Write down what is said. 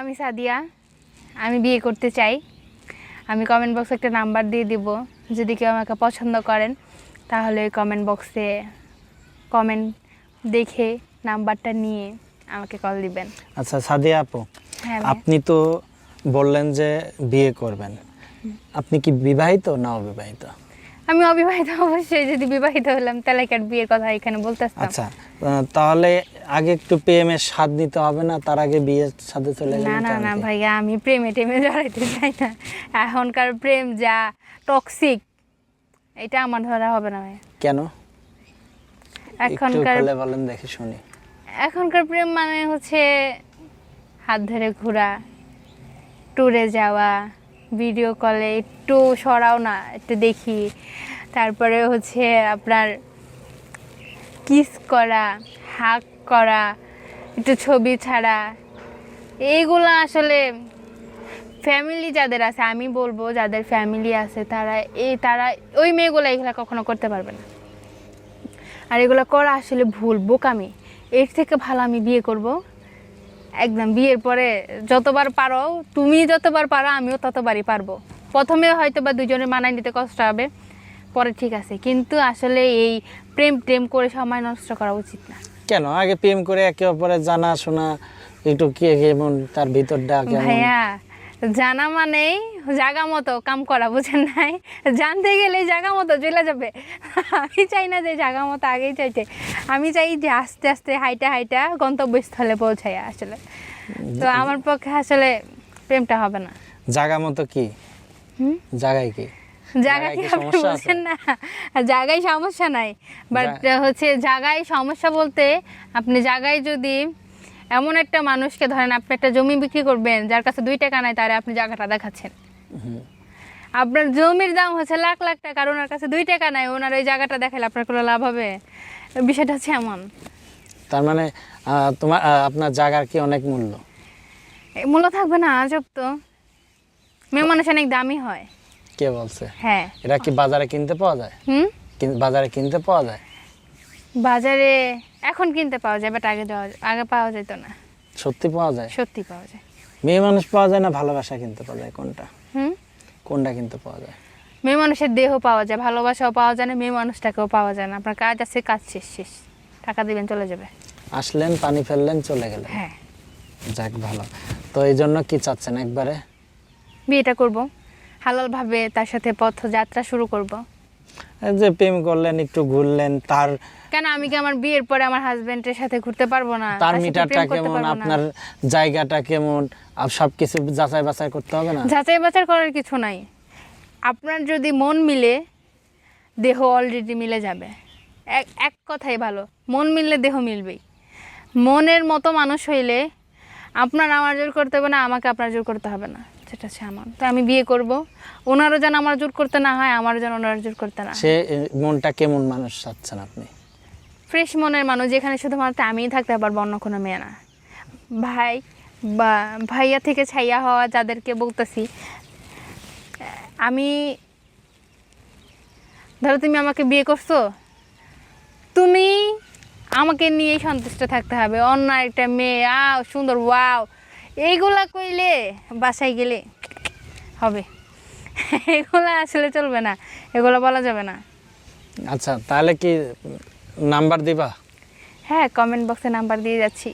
আমি সাদিয়া আমি বিয়ে করতে চাই। আমি কমেন্ট বক্সে একটা নাম্বার দিয়ে দিব। যদি কেউ আমাকে পছন্দ করেন তাহলে ওই কমেন্ট বক্সে কমেন্ট দেখে নাম্বারটা নিয়ে আমাকে কল দিবেন। আচ্ছা সাদিয়া আপু হ্যাঁ আপনি তো বললেন যে বিয়ে করবেন। আপনি কি বিবাহিত না অবিবাহিত? আমি অবিবাহিত অবশ্যই যদি বিবাহিত হলাম তাহলে কি আর বিয়ের কথা এখানে বলতে আসতাম আচ্ছা তাহলে আগে একটু প্রেমের স্বাদ নিতে হবে না তার আগে বিয়ের সাথে চলে না না না ভাইয়া আমি প্রেমে টেমে জড়াইতে চাই না। এখনকার প্রেম যা টক্সিক এটা আমার ধরা হবে না ভাইয়া। কেন? এখনকার বলেন দেখি শুনি। এখনকার প্রেম মানে হচ্ছে হাত ধরে ঘোরা ট্যুরে যাওয়া ভিডিও কলে একটু সরাও না, একটু দেখি। তারপরে হচ্ছে আপনার কিস করা হাক করা, একটু ছবি ছাড়া। এইগুলো আসলে ফ্যামিলি যাদের আছে, আমি বলব যাদের ফ্যামিলি আছে, তারা এই, তারা ওই মেয়েগুলো এগুলো কখনো করতে পারবে না। আর এগুলো করা আসলে ভুল, বোকামি। এর থেকে ভালো আমি বিয়ে করব। একদম বিয়ের পরে যতবার পারো তুমি যতবার পারো আমিও ততবারই পারব। প্রথমে হয়তো বা দুজনের মানায় নিতে কষ্ট হবে পরে ঠিক আছে। কিন্তু আসলে এই প্রেম প্রেম করে সময় নষ্ট করা উচিত না। কেন? আগে প্রেম করে একে অপরে জানা শোনা একটু কে কেমন তার ভিতরটা ভাইয়া জানা মানেই জাগা মতো কাম করা বুঝেন নাই? জানতে গেলে জাগা মতো চলে যাবে। আমি চাই না যে জাগা মতো আগেই চাইতে। আমি চাই যে আস্তে আস্তে হাইটা হাইটা গন্তব্যস্থলে পৌঁছাই আসলে। তো আমার পক্ষে আসলে প্রেমটা হবে না। জাগা মতো কি? হুম? জায়গায় কি? জায়গা জায়গায় কি আপনি বলছেন না। জায়গায় সমস্যা নাই। বাট হচ্ছে জায়গায় সমস্যা বলতে আপনি জায়গায় যদি এমন একটা মানুষকে ধরেন আপনি একটা জমি বিক্রি করবেন যার কাছে দুই টাকা নাই তারে আপনি জায়গাটা দেখাচ্ছেন। আপনার জমির দাম হচ্ছে লাখ লাখ টাকা আর ওনার কাছে দুই টাকা নাই ওনার ওই জায়গাটা দেখালে আপনার কোনো লাভ হবে? বিষয়টা হচ্ছে এমন। তার মানে তোমার আপনার জায়গার কি অনেক মূল্য? মূল্য থাকবে না আজব তো। মেয়ে মানুষ অনেক দামি হয়। কে বলছে? হ্যাঁ। এটা কি বাজারে কিনতে পাওয়া যায়? হুম? বাজারে কিনতে পাওয়া যায়? বাজারে এখন কিনতে পাওয়া যায় বাট আগে দেওয়া আগে পাওয়া যেত না। সত্যি পাওয়া যায়? সত্যি পাওয়া যায়। মেয়ে মানুষ পাওয়া যায় না ভালোবাসা কিনতে পাওয়া যায়? কোনটা? হুম? কোনটা কিনতে পাওয়া যায়? মেয়ে মানুষের দেহ পাওয়া যায় ভালোবাসাও পাওয়া যায় না মেয়ে মানুষটাকেও পাওয়া যায় না। আপনার কাজ আছে কাজ শেষ শেষ। টাকা দিবেন চলে যাবে। আসলেন পানি ফেললেন চলে গেলেন। হ্যাঁ। যাক ভালো। তো এই জন্য কি চাচ্ছেন একবারে? বিয়েটা করব। হালালভাবে তার সাথে পথযাত্রা শুরু করব। যে প্রেম করলেন একটু ঘুরলেন তার কেন আমি কি আমার বিয়ের পরে আমার হাজবেন্ডের সাথে ঘুরতে পারব না? তার মিটারটা কেমন আপনার জায়গাটা কেমন? সব কিছু যাচাই বাছাই করতে হবে না? যাচাই বাছাই করার কিছু নাই। আপনার যদি মন মিলে দেহ অলরেডি মিলে যাবে। এক এক কথাই ভালো মন মিললে দেহ মিলবেই। মনের মতো মানুষ হইলে আপনার আমার জোর করতে হবে না আমাকে আপনার জোর করতে হবে না। সেটা হচ্ছে আমার। তো আমি বিয়ে করব। ওনারও যেন আমার জোর করতে না হয় আমারও যেন ওনার জোর করতে না হয় সে এ, মনটা কেমন মানুষ চাচ্ছেন আপনি? ফ্রেশ মনের মানুষ যেখানে শুধুমাত্র আমিই থাকতে পারব অন্য কোনো মেয়ে না। ভাই বা ভাইয়া থেকে ছাইয়া হওয়া যাদেরকে বলতেছি আমি ধরো তুমি আমাকে বিয়ে করছ তুমি আমাকে নিয়েই সন্তুষ্ট থাকতে হবে। অন্য একটা মেয়ে আও সুন্দর ওয়াও। এইগুলা কইলে বাসায় গেলে হবে। এগুলা আসলে চলবে না এগুলা বলা যাবে না। আচ্ছা তাহলে কি নাম্বার দিবা? হ্যাঁ কমেন্ট বক্সে নাম্বার দিয়ে যাচ্ছি।